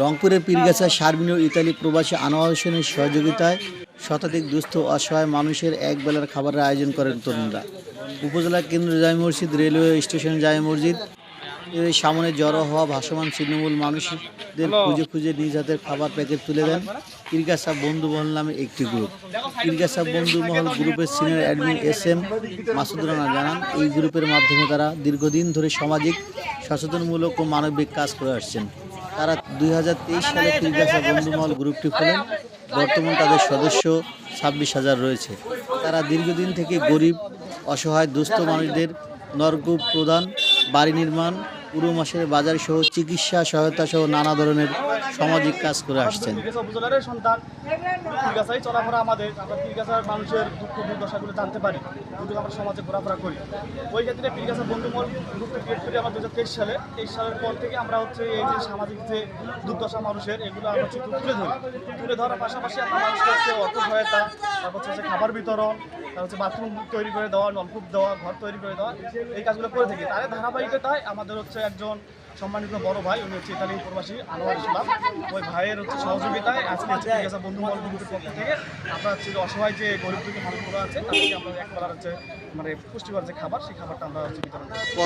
রংপুরের পীরগাছা ও ইতালি প্রবাসী আনোয়ার হোসেনের সহযোগিতায় শতাধিক দুস্থ অসহায় মানুষের এক বেলার খাবারের আয়োজন করেন তরুণরা। উপজেলা কেন্দ্র জামে মসজিদ, রেলওয়ে স্টেশন জামে মসজিদ, এর সামনে জড়ো হওয়া ভাসমান ছিন্নমূল মানুষদের খুঁজে খুঁজে নিজ হাতের খাবার প্যাকেট তুলে দেন পীরগাছা বন্ধু মহল নামে একটি গ্রুপ। পীরগাছা বন্ধু মহল গ্রুপের senior admin S M Masud Rana জানান, এই গ্রুপের মাধ্যমে তারা দীর্ঘদিন ধরে সামাজিক, সচেতনমূলক ও মানবিক কাজ করে আসছেন। তারা দুই হাজার তেইশ সালে পীরগাছা বন্ধুমহল গ্রুপটি খোলেন। বর্তমান তাদের সদস্য ছাব্বিশ হাজার রয়েছে। তারা দীর্ঘদিন থেকে গরিব, অসহায়, দুস্থ মানুষদের নরকূপ প্রদান বাড়ি নির্মাণ পুরো মাসের বাজার সহ চিকিৎসা, সহায়তা সহ নানা ধরনের সামাজিক কাজ করে আসছেন। সন্তান চলাফেরা আমাদের, আমরা মানুষের দুঃখ জানতে পারি আমরা সমাজে ঘোরাফেরা করি। ওই ক্ষেত্রে বন্ধুমল সালে। তেইশ সালের পর থেকে আমরা হচ্ছে এই যে সামাজিক যে মানুষের, এগুলো আমরা তুলে ধরি। তুলে ধরার পাশাপাশি আমরা সহায়তা তারপর হচ্ছে খাবার বিতরণ, তারপর হচ্ছে বাথরুম তৈরি করে দেওয়া, নলকূপ দেওয়া, ঘর তৈরি করে দেওয়া, এই কাজগুলো করে থাকি। তার ধারাবাহিকতায় আমাদের হচ্ছে একজন সম্মানিত বড় ভাই, উনি হচ্ছে ইতালি প্রবাসী আনোয়ার ইসলাম। ওই ভাইয়ের হচ্ছে সহযোগিতায় আজকে হচ্ছে ঠিক বন্ধু মহল গ্রুপের পক্ষ থেকে আমরা হচ্ছে অসহায় যে গরিব দুঃখী আছে, তাদেরকে আমরা এক হচ্ছে মানে পুষ্টিকর যে খাবার, সেই খাবারটা আমরা হচ্ছে বিতরণ